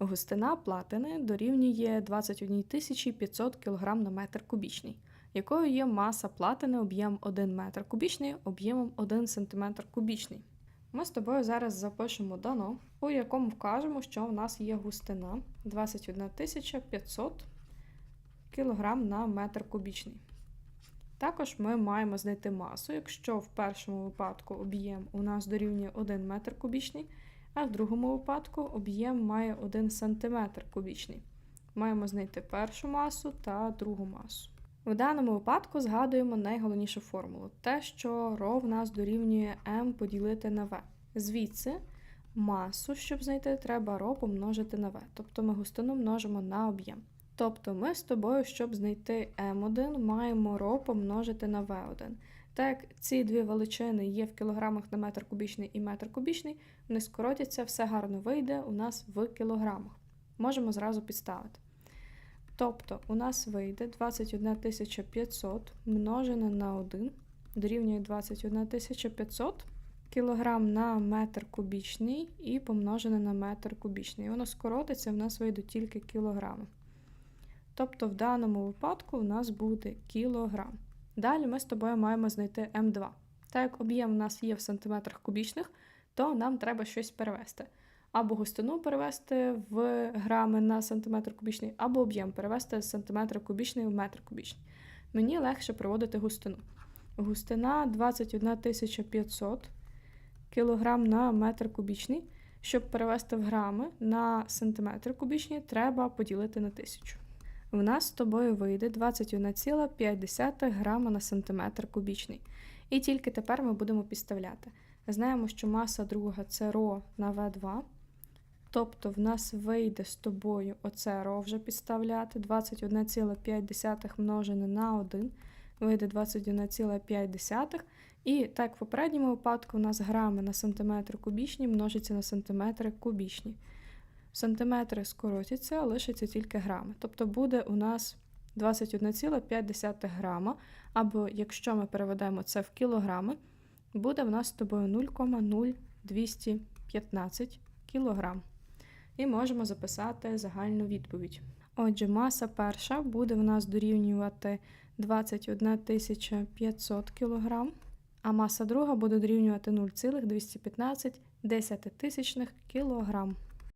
Густина платини дорівнює 21 500 кг на метр кубічний, якою є маса платини об'єм 1 метр кубічний об'ємом 1 см кубічний. Ми з тобою зараз запишемо дано, у якому вкажемо, що в нас є густина 21 500 кг на метр кубічний. Також ми маємо знайти масу, якщо в першому випадку об'єм у нас дорівнює 1 метр кубічний, а в другому випадку об'єм має 1 см кубічний. Маємо знайти першу масу та другу масу. В даному випадку згадуємо найголовнішу формулу те, що ρ в нас дорівнює m поділити на v. Звідси масу, щоб знайти, треба ρ помножити на v, тобто ми густину множимо на об'єм. Тобто ми з тобою, щоб знайти m1, маємо ρ помножити на v1. Так ці дві величини є в кілограмах на метр кубічний і метр кубічний, вони скоротяться, все гарно вийде у нас в кілограмах. Можемо зразу підставити. Тобто у нас вийде 21 500 множене на 1 дорівнює 21 500 кілограм на метр кубічний і помножене на метр кубічний. І воно скоротиться, в нас вийде тільки кілограми. Тобто в даному випадку у нас буде кілограм. Далі ми з тобою маємо знайти М2. Так як об'єм у нас є в сантиметрах кубічних, то нам треба щось перевести. Або густину перевести в грами на сантиметр кубічний, або об'єм перевести з сантиметра кубічний в метр кубічний. Мені легше проводити густину. Густина 21 500 кг на метр кубічний. Щоб перевести в грами на сантиметр кубічний, треба поділити на 1000. В нас з тобою вийде 21,5 грама на сантиметр кубічний. І тільки тепер ми будемо підставляти. Знаємо, що маса друга це ро на В2. Тобто в нас вийде з тобою оце ро вже підставляти. 21,5 множене на 1, вийде 21,5. І так, в попередньому випадку у нас грами на сантиметр кубічні множиться на сантиметри кубічні. Сантиметри скоротяться, лишиться тільки грами. Тобто буде у нас 21,5 грама, або якщо ми переведемо це в кілограми, буде в нас з тобою 0,0215 кілограм. І можемо записати загальну відповідь. Отже, маса перша буде в нас дорівнювати 21 500 кг, а маса друга буде дорівнювати 0,215 кг.